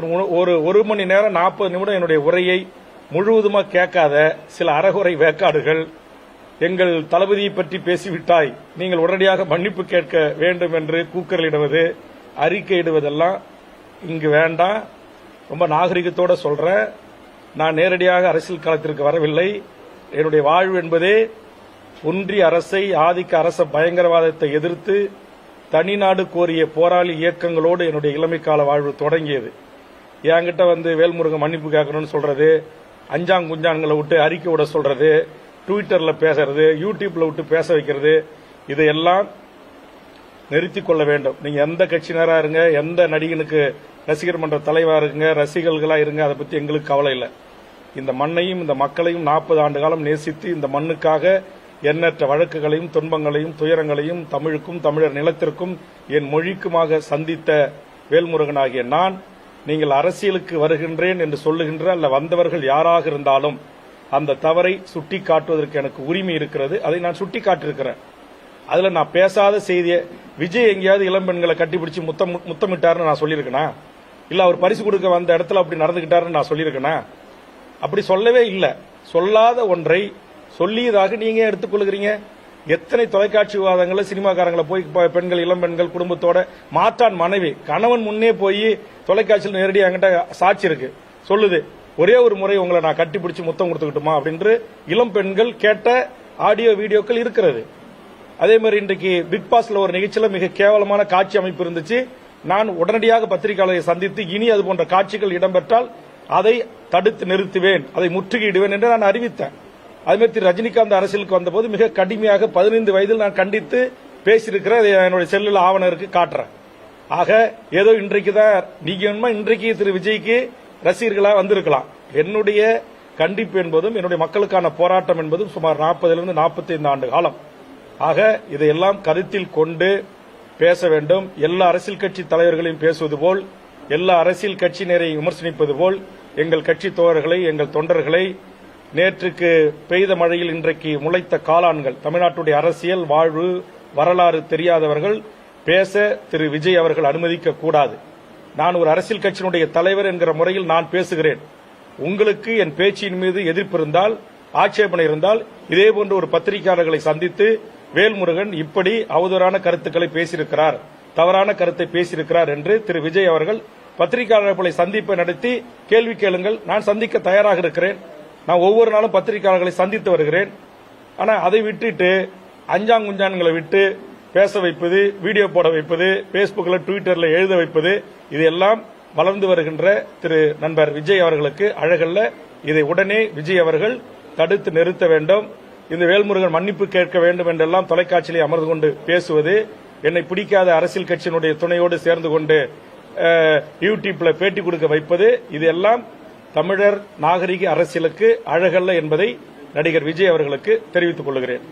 ஒரு ஒரு மணி நேரம் நாற்பது நிமிடம் என்னுடைய உரையை முழுவதுமாக கேட்காத சில அறகுறை வேக்காடுகள் எங்கள் தளபதியை பற்றி பேசிவிட்டாய். நீங்கள் உடனடியாக மன்னிப்பு கேட்க வேண்டும் என்று கூக்கலிடுவது அறிக்கையிடுவதெல்லாம் இங்கு வேண்டாம். ரொம்ப நாகரிகத்தோட சொல்றேன். நான் நேரடியாக அரசியல் களத்திற்கு வரவில்லை. என்னுடைய வாழ்வு என்பதே ஒன்றிய அரசை ஆதிக்க அரச பயங்கரவாதத்தை எதிர்த்து தனிநாடு கோரிய போராளி இயக்கங்களோடு என்னுடைய இளமைக்கால வாழ்வு தொடங்கியது. என்கிட்ட வந்து வேல்முருகன் மன்னிப்பு கேட்கணும்னு சொல்றது அஞ்சாங் குஞ்சான்களை விட்டு அறிக்கை விட சொல்றது ட்விட்டர்ல பேசுறது யூடியூப்ல விட்டு பேச வைக்கிறது இதையெல்லாம் நிறுத்திக் கொள்ள வேண்டும். நீங்க எந்த கட்சியினரா இருங்க எந்த நடிகனுக்கு ரசிகர் மன்ற தலைவா இருங்க ரசிகர்களா இருங்க அதை பத்தி எங்களுக்கு கவலை இல்லை. இந்த மண்ணையும் இந்த மக்களையும் நாற்பது ஆண்டு காலம் நேசித்து இந்த மண்ணுக்காக எண்ணற்ற வழக்குகளையும் துன்பங்களையும் துயரங்களையும் தமிழுக்கும் தமிழர் நிலத்திற்கும் என் மொழிக்குமாக சந்தித்த வேல்முருகனாகிய நான் நீங்கள் அரசியலுக்கு வருகின்றேன் என்று சொல்லுகின்ற அல்ல வந்தவர்கள் யாராக இருந்தாலும் அந்த தவறை சுட்டி காட்டுவதற்கு எனக்கு உரிமை இருக்கிறது. அதை நான் சுட்டி காட்டியிருக்கிறேன் அதுல நான் பேசாத செய்தியை விஜய் எங்கேயாவது இளம்பெண்களை கட்டிப்பிடிச்சு முத்தம் முத்தமிட்டாருன்னு நான் சொல்லியிருக்கேனா? இல்ல அவர் பரிசு கொடுக்க வந்த இடத்துல அப்படி நடந்துகிட்டாருன்னு நான் சொல்லியிருக்கேனா? அப்படி சொல்லவே இல்லை. சொல்லாத ஒன்றை சொல்லியதாக நீங்க எடுத்துக்கொள்கிறீங்க? எத்தனை தொலைக்காட்சி விவாதங்கள சினிமாக்காரங்களை போய் பெண்கள் இளம் பெண்கள் குடும்பத்தோட மாற்றான் மனைவி. கணவன் முன்னே போய் தொலைக்காட்சியில் நேரடியாக என்கிட்ட சாட்சி இருக்கு. சொல்லுது ஒரே ஒரு முறை உங்களை நான் கட்டிப்பிடிச்சு முத்தம் கொடுத்துக்கிட்டுமா? அப்படின்று இளம் பெண்கள் கேட்ட ஆடியோ வீடியோக்கள் இருக்கிறது. அதே மாதிரி இன்றைக்கு பிக் பாஸ்ல ஒரு நிகழ்ச்சியில மிக கேவலமான காட்சி அமைப்பு இருந்துச்சு. நான் உடனடியாக பத்திரிகையாளரை சந்தித்து இனி அது போன்ற காட்சிகள் இடம்பெற்றால் அதை தடுத்து நிறுத்துவேன் அதை முற்றுகையிடுவேன் என்று நான் அறிவித்தேன். அதுமாதிரி திரு ரஜினிகாந்த் அரசியலுக்கு வந்தபோது மிக கடுமையாக பதினைந்து வயதில் நான் கண்டித்து பேசியிருக்கிறேன். அதை என்னுடைய செல்லில் ஆவணம் இருக்கு காட்டுறேன். ஆக ஏதோ இன்றைக்கு தான் நீங்க வேணுமா இன்றைக்கு திரு விஜய்க்கு ரசிகர்களா வந்திருக்கலாம். என்னுடைய கண்டிப்பு என்பதும் என்னுடைய மக்களுக்கான போராட்டம் என்பதும் சுமார் நாற்பதிலிருந்து நாற்பத்தைந்து ஆண்டு காலம். ஆக இதையெல்லாம் கருத்தில் கொண்டு பேச வேண்டும். எல்லா அரசியல் கட்சி தலைவர்களையும் பேசுவது போல் எல்லா அரசியல் கட்சியினரை விமர்சனிப்பது போல் எங்கள் கட்சி தோழர்களை எங்கள் தொண்டர்களை நேற்றுக்கு பெய்த மழையில் இன்றைக்கு முளைத்த காளான்கள் தமிழ்நாட்டுடைய அரசியல் வாழ்வு வரலாறு தெரியாதவர்கள் பேச திரு. விஜய் அவர்கள் அனுமதிக்க கூடாது. நான் ஒரு அரசியல் கட்சியினுடைய தலைவர் என்கிற முறையில் நான் பேசுகிறேன். உங்களுக்கு என் பேச்சின் மீது எதிர்ப்பு இருந்தால் ஆட்சேபனை இருந்தால் இதேபோன்ற ஒரு பத்திரிகையாளர்களை சந்தித்து வேல்முருகன் இப்படி அவதூறான கருத்துக்களை பேசியிருக்கிறார் தவறான கருத்தை பேசியிருக்கிறார் என்று திரு. விஜய் அவர்கள் பத்திரிகையாளர்களை சந்திப்பை நடத்தி கேள்வி கேளுங்கள். நான் சந்திக்க தயாராக இருக்கிறேன். நான் ஒவ்வொரு நாளும் பத்திரிகையாளர்களை சந்தித்து வருகிறேன். ஆனால் அதை விட்டுட்டு அஞ்சாங்குஞ்சான்களை விட்டு பேச வைப்பது வீடியோ போட வைப்பது பேஸ்புக்கில் ட்விட்டரில் எழுத வைப்பது இதெல்லாம் வளர்ந்து வருகின்ற திரு நண்பர் விஜய் அவர்களுக்கு அழகல்ல. இதை உடனே விஜய் அவர்கள் தடுத்து நிறுத்த வேண்டும். இந்த வேல்முருகன் மன்னிப்பு கேட்க வேண்டும் என்றெல்லாம் தொலைக்காட்சியிலே அமர்ந்து கொண்டு பேசுவது என்னை பிடிக்காத அரசியல் கட்சியினுடைய துணையோடு சேர்ந்து கொண்டு யூடியூப்ல பேட்டி கொடுக்க வைப்பது இதெல்லாம் தமிழர் நாகரிக அரசியலுக்கு அழகல்ல என்பதை நடிகர் விஜய் அவர்களுக்கு தெரிவித்துக் கொள்கிறேன்.